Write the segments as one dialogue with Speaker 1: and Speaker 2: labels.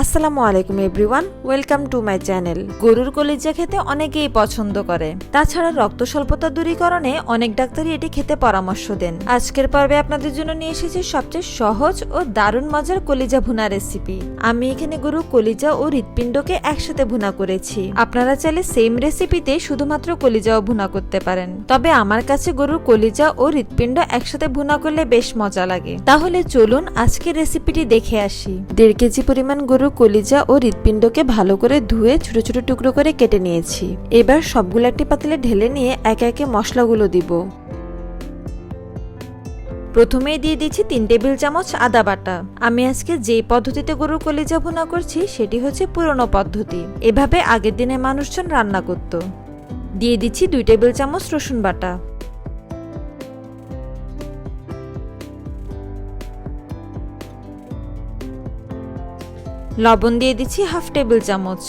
Speaker 1: আসসালামু আলাইকুম everyone, welcome to my channel. গরুর কলিজা খেতে অনেকেই পছন্দ করে। তাছাড়া রক্ত স্বল্পতা দূরীকরণে অনেক ডাক্তারই এটি খেতে পরামর্শ দেন। আজকের পর্বে আপনাদের জন্য নিয়ে এসেছি সবচেয়ে সহজ ও দারুণ মজার কলিজা ভুনা রেসিপি। আমি এখানে গরুর কলিজা ও হৃৎপিণ্ডকে একসাথে ভুনা করেছি। আপনারা চাইলে সেম রেসিপিতে শুধুমাত্র কলিজাও ভুনা করতে পারেন। তবে আমার কাছে গরুর কলিজা ও হৃৎপিণ্ড একসাথে ভুনা করলে বেশ মজা লাগে। তাহলে চলুন আজকের রেসিপিটি দেখে আসি। দেড় কেজি পরিমাণ গরুর কলিজা ও হৃৎপিণ্ডকে ভালো করে ধুয়ে ছোট ছোট টুকরো করে কেটে নিয়েছি। এবার সবগুলো একটি পাতিলে ঢেলে নিয়ে একে একে মশলাগুলো দিব। প্রথমেই দিয়ে দিচ্ছি তিন টেবিল চামচ আদা বাটা। আমি আজকে যে পদ্ধতিতে গরুর কলিজা ভুনা করছি, সেটি হচ্ছে পুরনো পদ্ধতি। এভাবে আগের দিনে মানুষজন রান্না করত। দিয়ে দিচ্ছি দুই টেবিল চামচ রসুন বাটা। লবণ দিয়ে দিচ্ছি হাফ টেবিল চামচ।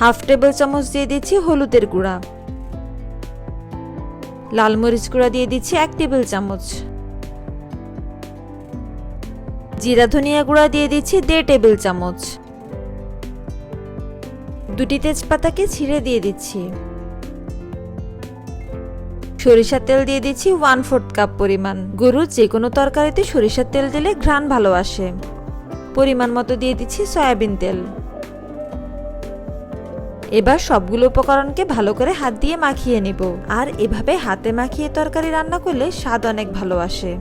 Speaker 1: হাফ টেবিল চামচ দিয়ে দিচ্ছি হলুদের গুঁড়া। লাল মরিচ গুঁড়া দিয়ে দিচ্ছি এক টেবিল চামচ। জিরা ধনিয়া গুঁড়া দিয়ে দিচ্ছি দেড় টেবিল চামচ। দুটি তেজপাতাকে ছিঁড়ে দিয়ে দিচ্ছি। সরিষার তেল দিয়ে দিচ্ছি ওয়ান ফোর্থ কাপ পরিমাণ। গরুর যে কোনো তরকারিতে সরিষার তেল দিলে ঘ্রাণ ভালো আসে। পরিমাণ মতো দিয়ে দিচ্ছি সয়াবিন তেল। এবার সবগুলো উপকরণকে ভালো করে হাত দিয়ে মাখিয়ে নিব। আর এভাবে হাতে মাখিয়ে তরকারি রান্না করলে স্বাদ অনেক ভালো আসে।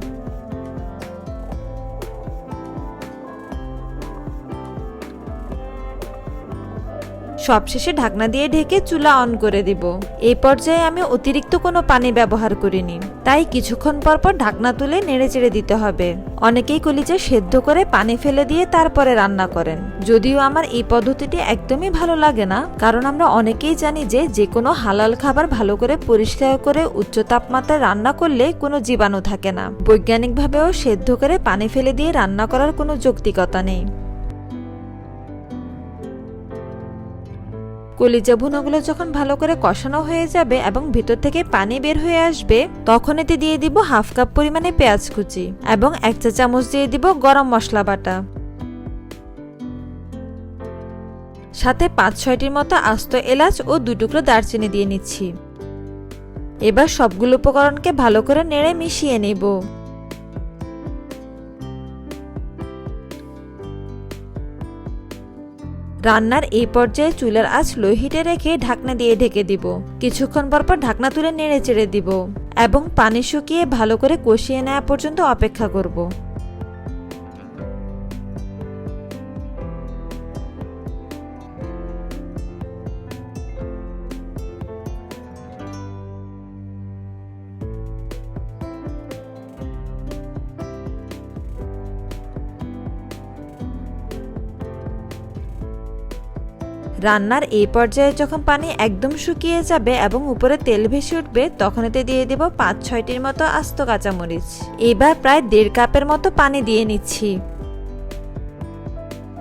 Speaker 1: সবশেষে ঢাকনা দিয়ে ঢেকে চুলা অন করে দিব। এই পর্যায়ে আমি অতিরিক্ত কোনো পানি ব্যবহার করিনি। তাই কিছুক্ষণ পর পর ঢাকনা তুলে নেড়ে চেড়ে দিতে হবে। অনেকেই কলিজা সেদ্ধ করে পানি ফেলে দিয়ে তারপরে রান্না করেন। যদিও আমার এই পদ্ধতিটি একদমই ভালো লাগে না, কারণ আমরা অনেকেই জানি যে যে কোনো হালাল খাবার ভালো করে পরিষ্কার করে উচ্চ তাপমাত্রায় রান্না করলে কোনো জীবাণু থাকে না। বৈজ্ঞানিকভাবেও সেদ্ধ করে পানি ফেলে দিয়ে রান্না করার কোনো যৌক্তিকতা নেই। কলিজা ভুনাগুলো যখন ভালো করে কষানো হয়ে যাবে এবং ভিতর থেকে পানি বের হয়ে আসবে, তখন এতে দিয়ে দিব হাফ কাপ পরিমাণে পেঁয়াজ কুচি এবং এক চা চামচ দিয়ে দিব গরম মশলা বাটা। সাথে পাঁচ ছয়টির মতো আস্ত এলাচ ও দু টুকরো দারচিনি দিয়ে নিচ্ছি। এবার সবগুলো উপকরণকে ভালো করে নেড়ে মিশিয়ে নেব। রান্নার এই পর্যায়ে চুলার আঁচ লো হিটে রেখে ঢাকনা দিয়ে ঢেকে দিব। কিছুক্ষণ পর পর ঢাকনা তুলে নেড়ে চেড়ে দিব এবং পানি শুকিয়ে ভালো করে কষিয়ে নেওয়া পর্যন্ত অপেক্ষা করব। রান্নার এই পর্যায়ে যখন পানি একদম শুকিয়ে যাবে এবং উপরে তেল ভেসে উঠবে তখন এতে দিয়ে দেব পাঁচ, ছয়টির মতো আস্ত কাঁচামরিচ। এবার প্রায় দেড় কাপের মতো পানি দিয়ে নিচ্ছি।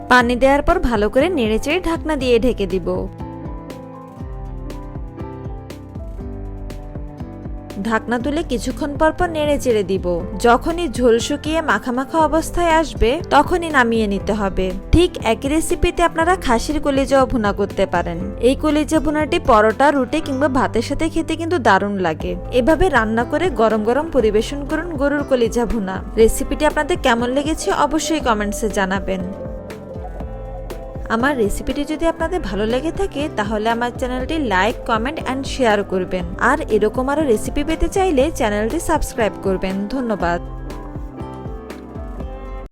Speaker 1: পানি দেওয়ার পর ভালো করে নেড়েচেড়ে ঢাকনা দিয়ে ঢেকে দিব। ঢাকনা তুলে কিছুক্ষণ পর পর নেড়ে চেড়ে দিব। যখনই ঝোল শুকিয়ে মাখামাখা অবস্থায় আসবে, তখনই নামিয়ে নিতে হবে। ঠিক একই রেসিপিতে আপনারা খাসির কলিজাও ভুনা করতে পারেন। এই কলিজা ভুনাটি পরোটা, রুটি কিংবা ভাতের সাথে খেতে কিন্তু দারুণ লাগে। এভাবে রান্না করে গরম গরম পরিবেশন করুন গরুর কলিজা ভুনা। রেসিপিটি আপনাদের কেমন লেগেছে অবশ্যই কমেন্টসে জানাবেন। আমার রেসিপিটি যদি আপনাদের ভালো লেগে থাকে, তাহলে আমার চ্যানেলটি লাইক কমেন্ট অ্যান্ড শেয়ার করবেন। আর এরকম আরও রেসিপি পেতে চাইলে চ্যানেলটি সাবস্ক্রাইব করবেন। ধন্যবাদ।